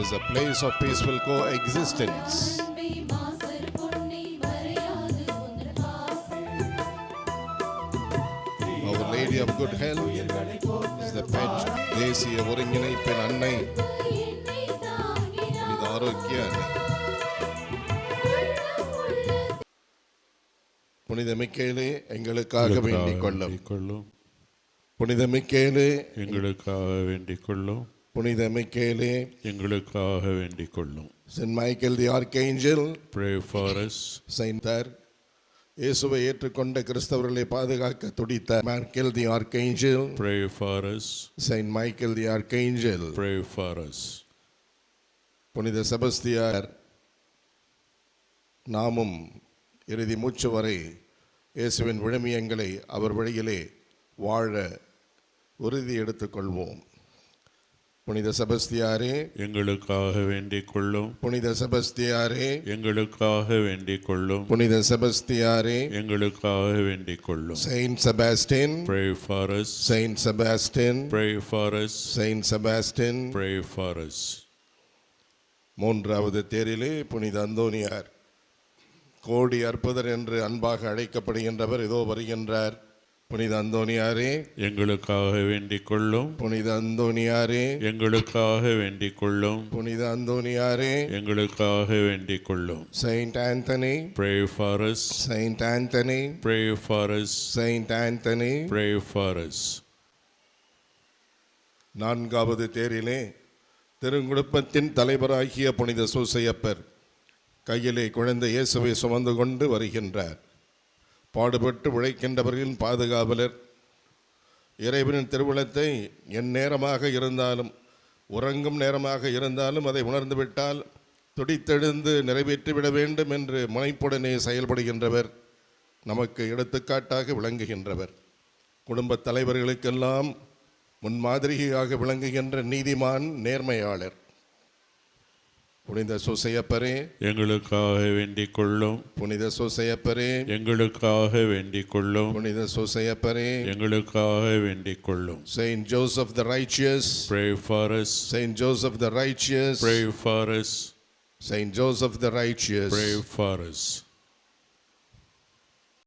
is a place of peaceful coexistence. Our Lady of Good Health is the pet தேசிய ஒருங்கிணைப்பின் அன்னை இது ஆரோக்கிய அன்னை புனித மிக்கேலே எங்களுக்காக வேண்டிக் கொள்ளும். வேண்டிக் கொள்ளும். புனித மிக்கேலே எங்களுக்காக வேண்டிக் கொள்ளும். புனித மிக்கேலே எங்களுக்காக வேண்டிக் கொள்ளும் Saint Michael the archangel pray for us சைன்தார் இயேசுவை ஏற்றுக்கொண்ட கிறிஸ்தவர்களை பாதுகாக்க துடித்த Michael the archangel pray for us Saint Michael the archangel pray for us புனித செபஸ்தியார் நாமும் இறுதி மூச்சு வரை இயேசுவின் விழுமியங்களை அவர் வழியிலே வாழ உறுதி எடுத்துக்கொள்வோம். புனித செபஸ்தியாரே எங்களுக்காக வேண்டிக் கொள்ளும் புனித செபஸ்தியாரே எங்களுக்காக வேண்டிக் கொள்ளும் புனித செபஸ்தியாரே எங்களுக்காக வேண்டிக் கொள்ளும் Saint Sebastian for us Saint Sebastian for us Saint Sebastian for us மூன்றாவது தேரிலே புனித அந்தோனியார். கோடி அற்புதர் என்று அன்பாக அழைக்கப்படுகின்றவர் இதோ வருகின்றார். புனித அந்தோனியாரே. எங்களுக்காக வேண்டிக் கொள்ளும் புனித அந்தோனியாரே. எங்களுக்காக வேண்டிக் கொள்ளும் புனித அந்தோனியாரே. எங்களுக்காக வேண்டிக் கொள்ளும் Saint Anthony pray for us Saint Anthony pray for us Saint Anthony pray for us நான்காவது தேரிலே திருங்குடும்பத்தின் தலைவராகிய புனித சூசையப்பர் கையிலே குழந்தை இயேசுவை சுமந்து கொண்டு வருகின்றார். பாடுபட்டு உழைக்கின்றவர்களின் பாதுகாவலர். இறைவனின் திருவிழத்தை என் நேரமாக இருந்தாலும் உறங்கும் நேரமாக இருந்தாலும் அதை உணர்ந்துவிட்டால் துடித்தெழுந்து நிறைவேற்றிவிட வேண்டும் என்று முனைப்புடனே செயல்படுகின்றவர். நமக்கு எடுத்துக்காட்டாக விளங்குகின்றவர். குடும்பத் தலைவர்களுக்கெல்லாம் முன்மாதிரியாக விளங்குகின்ற நீதிமான் நேர்மையாளர். புனித சுசையப்பரே. எங்களுக்காக வேண்டிக் கொள்ளும் புனித சுசையப்பரே. எங்களுக்காக வேண்டிக் கொள்ளும் புனித சுசையப்பரே. எங்களுக்காக வேண்டிக் கொள்ளும் Saint Joseph the righteous, pray for us Saint Joseph the righteous, pray for us Saint Joseph the righteous, pray for us